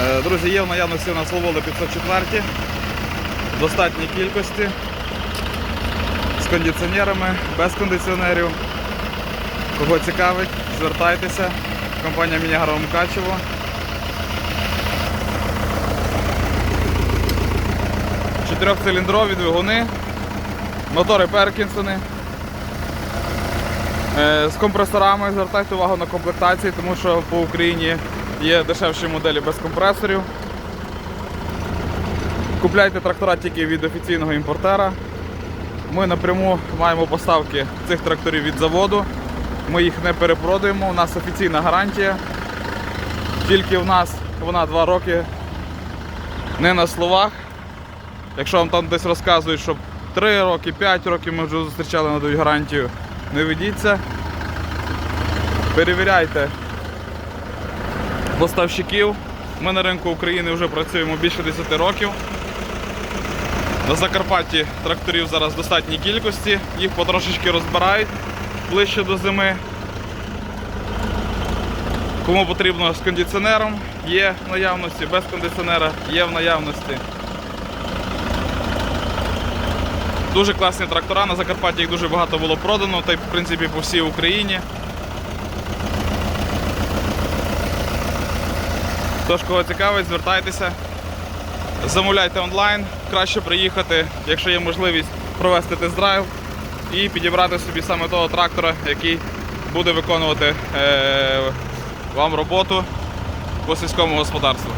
Е, Друзі, є в наявності у нас Волода 504 в достатній кількості з кондиціонерами, без кондиціонерів. Кого цікавить, звертайтеся. Компанія Мінігарова Мукачево. Чотирьохциліндрові двигуни, мотори Перкінсони. Е, З компресорами звертайте увагу на комплектації, тому що по Україні є дешевші моделі без компресорів. Купляйте трактора тільки від офіційного імпортера. Ми напряму маємо поставки цих тракторів від заводу. Ми їх не перепродаємо, у нас офіційна гарантія. Тільки в нас вона 2 роки не на словах. Якщо вам там десь розказують, що 3 роки, 5 років ми вже зустрічали надають гарантію, не ведіться. Перевіряйте поставщиків. Ми на ринку України вже працюємо більше 10 років. На Закарпатті тракторів зараз достатній кількості, їх потрошечки розбирають ближче до зими. Кому потрібно з кондиціонером, є в наявності, без кондиціонера є в наявності. Дуже класні трактора, на Закарпатті їх дуже багато було продано, та й в принципі по всій Україні. Тож, кого цікавить, звертайтеся, замовляйте онлайн, краще приїхати, якщо є можливість провести тест-драйв і підібрати собі саме того трактора, який буде виконувати е, вам роботу по сільському господарству.